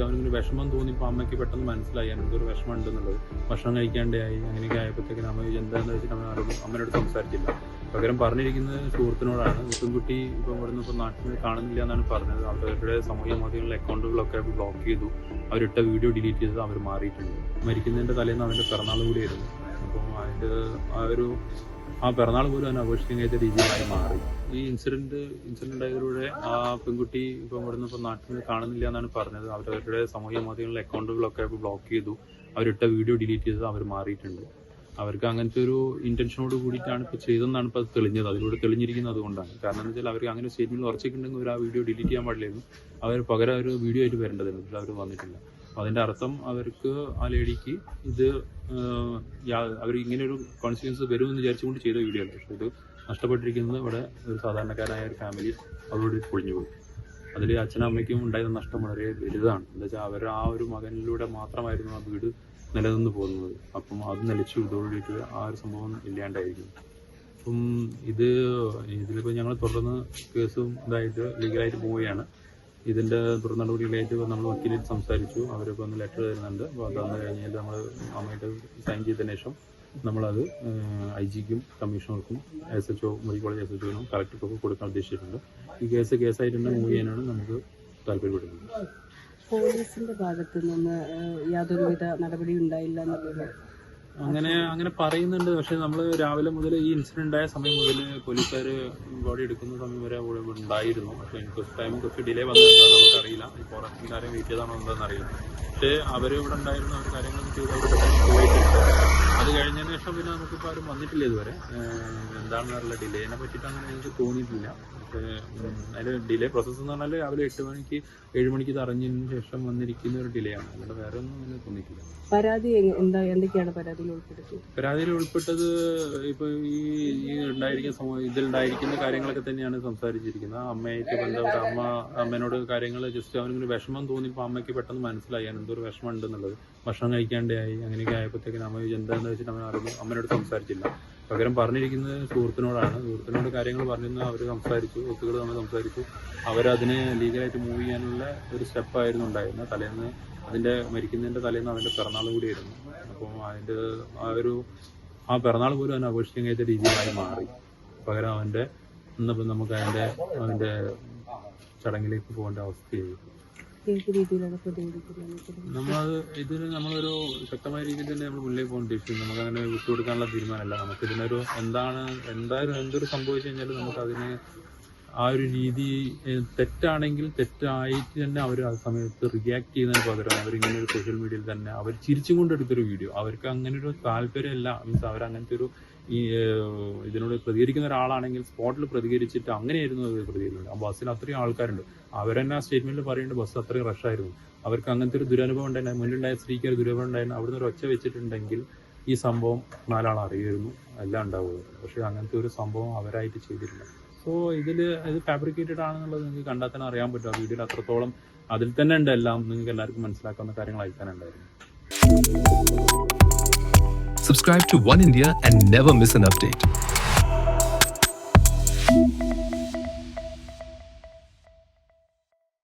അവനിങ്ങനെ വിഷമം തോന്നിയപ്പോൾ അമ്മയ്ക്ക് പെട്ടെന്ന് മനസ്സിലായി എനിക്ക് ഒരു വിഷമം ഉണ്ടെന്നുള്ളത് ഭക്ഷണം കഴിക്കാണ്ടായി അങ്ങനെയൊക്കെ ആയപ്പോഴത്തേക്കും അമ്മ എന്താണെന്ന് വെച്ചിട്ട് അമ്മ ആരോടും അമ്മയോട് സംസാരിച്ചില്ല. പകരം പറഞ്ഞിരിക്കുന്നത് സുഹൃത്തിനോടാണ്. മുത്തുംകുട്ടി ഇപ്പം ഇവിടുന്ന് ഇപ്പം നാട്ടിൽ കാണുന്നില്ല എന്നാണ് പറഞ്ഞത്. അവരുടെ സാമൂഹ്യ മാധ്യമങ്ങളിലെ അക്കൗണ്ടുകളൊക്കെ ബ്ലോക്ക് ചെയ്തു. അവരിട്ട വീഡിയോ ഡിലീറ്റ് ചെയ്ത് അവർ മാറിയിട്ടുണ്ട്. മരിക്കുന്നതിന്റെ തലേന്ന് അവന്റെ പിറന്നാൾ കൂടിയായിരുന്നു. അപ്പോൾ അതിന്റെ ആ ഒരു ആ പിറന്നാൾ പോലും അവൻ ആഘോഷിക്കാൻ കഴിയാത്ത രീതിയിലായി മാറി. ഈ ഇൻസിഡന്റ് ഇൻസിഡന്റ് ആയതിലൂടെ ആ പെൺകുട്ടി ഇപ്പം ഇവിടുന്ന് ഇപ്പം നാട്ടിൽ കാണുന്നില്ല എന്നാണ് പറഞ്ഞത്. അവരവരുടെ സാമൂഹ്യ മാധ്യമങ്ങളിലെ അക്കൗണ്ടുകളൊക്കെ ബ്ലോക്ക് ചെയ്തു. അവരിട്ട വീഡിയോ ഡിലീറ്റ് ചെയ്തത് അവർ മാറിയിട്ടുണ്ട്. അവർക്ക് അങ്ങനത്തെ ഒരു ഇന്റൻഷനോട് കൂടിയിട്ടാണ് ഇപ്പോൾ ചെയ്തതെന്നാണ് ഇപ്പോൾ തെളിഞ്ഞത്. അതിലൂടെ തെളിഞ്ഞിരിക്കുന്നത് അതുകൊണ്ടാണ് കാരണം എന്ന് വെച്ചാൽ അവർക്ക് അങ്ങനെ സ്റ്റേറ്റ്മെന്റ് ഉറച്ചിട്ടുണ്ടെങ്കിൽ അവർ ആ വീഡിയോ ഡിലീറ്റ് ചെയ്യാൻ പാടില്ലായിരുന്നു. അവർ പകരം ഒരു വീഡിയോ ആയിട്ട് വരേണ്ടതായിരുന്നു. അവർ വന്നിട്ടില്ല. അതിന്റെ അർത്ഥം അവർക്ക് ആ ലേഡിക്ക് ഇത് അവർ ഇങ്ങനെ ഒരു കോൺസിക്വൻസ് എന്ന് വിചാരിച്ചുകൊണ്ട് ചെയ്ത വീഡിയോ അല്ല പക്ഷേ ഇത് നഷ്ടപ്പെട്ടിരിക്കുന്നത് ഇവിടെ ഒരു സാധാരണക്കാരായ ഒരു ഫാമിലി അവരോട് പൊളിഞ്ഞു പോകും. അതിൽ അച്ഛനും അമ്മയ്ക്കും ഉണ്ടായിരുന്ന നഷ്ടം വളരെ വലുതാണ്. എന്താ വെച്ചാൽ അവർ ആ ഒരു മകനിലൂടെ മാത്രമായിരുന്നു ആ വീട് നിലനിന്ന് പോകുന്നത്. അപ്പം അത് നിലച്ചു ഇതോടുകൂടിയിട്ട് ആ ഒരു സംഭവം ഇല്ലാണ്ടായിരിക്കും. അപ്പം ഇത് ഇതിലിപ്പോൾ ഞങ്ങൾ തുടർന്ന് കേസും ഇതായിട്ട് ലീഗലായിട്ട് പോവുകയാണ്. ഇതിന്റെ തുടർ നടപടികളായിട്ട് നമ്മൾ വക്കീലിൽ സംസാരിച്ചു. അവരൊക്കെ ഒന്ന് ലെറ്റർ തരുന്നുണ്ട്. അപ്പോൾ അത് തന്നു കഴിഞ്ഞാൽ നമ്മൾ അമ്മയായിട്ട് സൈൻ ചെയ്തതിന് ശേഷം നമ്മളത് ഐ ജിക്കും കമ്മീഷണർക്കും S H O medical college S H ഒനും കളക്ടർക്കൊക്കെ കൊടുക്കാൻ ഉദ്ദേശിച്ചിട്ടുണ്ട്. ഈ കേസ് കേസായിട്ട് തന്നെ മൂവ് ചെയ്യാനാണ് നമുക്ക് താല്പര്യപ്പെടുന്നത്. പോലീസിന്റെ ഭാഗത്ത് നിന്ന് യാതൊരുവിധ നടപടി ഉണ്ടായില്ല എന്നുള്ളത് അങ്ങനെ അങ്ങനെ പറയുന്നുണ്ട്. പക്ഷെ നമ്മൾ രാവിലെ മുതൽ ഈ ഇൻസിഡന്റ് ഉണ്ടായ സമയം മുതൽ പോലീസുകാർ ബോഡി എടുക്കുന്ന സമയം വരെ ഉണ്ടായിരുന്നു. പക്ഷെ ഇൻക്വസ്റ്റ് ടൈം കുറച്ച് ഡിലേ വന്നതെന്താ നമുക്കറിയില്ല. ഈ ഫോറസ്റ്റിന്റെ കാര്യം വെയിറ്റ് ചെയ്താണോ എന്താണെന്ന് അറിയില്ല. പക്ഷേ അവർ ഇവിടെ ഉണ്ടായിരുന്നു അവർ കാര്യങ്ങളൊക്കെ ചെയ്ത് അവർ അത് കഴിഞ്ഞതിന് ശേഷം പിന്നെ നമുക്കിപ്പോൾ ആരും വന്നിട്ടില്ല ഇതുവരെ. എന്താണെന്ന് എന്താണെന്നുള്ള ഡിലേനെ പറ്റിയിട്ട് അങ്ങനെ എനിക്ക് തോന്നിയിട്ടില്ല. അതിൽ ഡിലേ പ്രോസസ്സ് എന്ന് പറഞ്ഞാൽ രാവിലെ എട്ട് മണിക്ക് ഏഴ് മണിക്ക് ഇത് അറിഞ്ഞതിന് ശേഷം വന്നിരിക്കുന്ന ഒരു ഡിലേ ആണ്. അല്ലാതെ വേറെ ഒന്നും അങ്ങനെ തോന്നിയിട്ടില്ല. പരാതി എന്താ എന്തൊക്കെയാണ് പരാതിയിൽ ഉൾപ്പെടുത്തി. പരാതിയിൽ ഉൾപ്പെട്ടത് ഇപ്പൊ ഈ ഉണ്ടായിരിക്കുന്ന സമൂഹം ഇതിലുണ്ടായിരിക്കുന്ന കാര്യങ്ങളൊക്കെ തന്നെയാണ് സംസാരിച്ചിരിക്കുന്നത്. അമ്മയായിട്ട് ബന്ധപ്പെട്ട അമ്മ അമ്മേനോട് കാര്യങ്ങൾ ജസ്റ്റ് അവനിങ്ങനെ വിഷമം തോന്നിയപ്പോൾ അമ്മയ്ക്ക് പെട്ടെന്ന് മനസ്സിലായി. എന്തോ ഒരു വിഷമം ഉണ്ടെന്നുള്ളത് ഭക്ഷണം കഴിക്കാണ്ടായി അങ്ങനെയൊക്കെ ആയപ്പോഴത്തേക്കും അമ്മ എന്താണെന്ന് വെച്ചിട്ട് അമ്മ അറിഞ്ഞു അമ്മേനോട് സംസാരിച്ചില്ല. പകരം പറഞ്ഞിരിക്കുന്നത് സുഹൃത്തിനോടാണ്. സുഹൃത്തിനോട് കാര്യങ്ങൾ പറഞ്ഞിരുന്ന അവർ സംസാരിച്ചു ഒത്തുകൾ തമ്മിൽ സംസാരിച്ചു. അവരതിനെ ലീഗലായിട്ട് മൂവ് ചെയ്യാനുള്ള ഒരു സ്റ്റെപ്പായിരുന്നു ഉണ്ടായിരുന്നത്. തലേന്ന് അതിന്റെ മരിക്കുന്നതിന്റെ തലേന്ന് അവന്റെ പിറന്നാൾ കൂടിയായിരുന്നു. അപ്പം അതിന്റെ ആ ഒരു ആ പിറന്നാൾ പോലും അവൻ ആഘോഷിക്കാൻ കഴിയാത്ത രീതിയിലായി മാറി. പകരം അവന്റെ ഇന്നിപ്പം നമുക്ക് അതിന്റെ അവന്റെ ചടങ്ങിലേക്ക് പോകേണ്ട അവസ്ഥയായി. നമ്മളത് ഇതിന് നമ്മളൊരു ശക്തമായ രീതിയിൽ തന്നെ നമ്മൾ മുന്നിലേക്ക് പോകാൻ ഉദ്ദേശിക്കുന്നു നമുക്ക് അങ്ങനെ വിട്ടുകൊടുക്കാനുള്ള തീരുമാനമല്ല. നമുക്ക് ഇതിനൊരു എന്താണ് എന്തായാലും എന്തൊരു സംഭവിച്ചു കഴിഞ്ഞാലും നമുക്ക് അതിന് ആ ഒരു രീതി തെറ്റാണെങ്കിൽ തെറ്റായിട്ട് തന്നെ അവർ ആ സമയത്ത് റിയാക്ട് ചെയ്യുന്നതിന് പകരം അവരിങ്ങനെ ഒരു സോഷ്യൽ മീഡിയയിൽ തന്നെ അവർ ചിരിച്ചും കൊണ്ട് എടുത്തൊരു വീഡിയോ അവർക്ക് അങ്ങനെ ഒരു താല്പര്യമല്ല. മീൻസ് അവർ അങ്ങനത്തെ ഒരു ഈ ഇതിനോട് പ്രതികരിക്കുന്ന ഒരാളാണെങ്കിൽ സ്പോട്ടിൽ പ്രതികരിച്ചിട്ട് അങ്ങനെയായിരുന്നു അവർ പ്രതികരിക്കുന്നത്. ആ ബസ്സിൽ അത്രയും ആൾക്കാരുണ്ട്. അവരെന്നെ ആ സ്റ്റേറ്റ്മെന്റിൽ പറയുന്നുണ്ട് ബസ് അത്രയും റഷായിരുന്നു അവർക്ക് അങ്ങനത്തെ ഒരു ദുരനുഭവം ഉണ്ടായിരുന്നു. മുന്നിലുണ്ടായ സ്ത്രീക്ക് ഒരു ദുരനുഭവം ഉണ്ടായിരുന്നു. അവിടുന്ന് ഒരു ഒച്ച വെച്ചിട്ടുണ്ടെങ്കിൽ ഈ സംഭവം നാലാൾ അറിയായിരുന്നു എല്ലാം ഉണ്ടാവുമായിരുന്നു. പക്ഷെ അങ്ങനത്തെ ഒരു സംഭവം അവരായിട്ട് ചെയ്തിട്ടില്ല. സോ ഇതിൽ ഇത് ഫാബ്രിക്കേറ്റഡ് ആണെന്നുള്ളത് നിങ്ങൾക്ക് കണ്ടാൽ തന്നെ അറിയാൻ പറ്റും. ആ വീഡിയോയിൽ അത്രത്തോളം അതിൽ തന്നെ ഉണ്ട് എല്ലാം. നിങ്ങൾക്ക് എല്ലാവർക്കും മനസ്സിലാക്കാവുന്ന കാര്യങ്ങൾ അയക്കാനുണ്ടായിരുന്നു Subscribe to One India and never miss an update.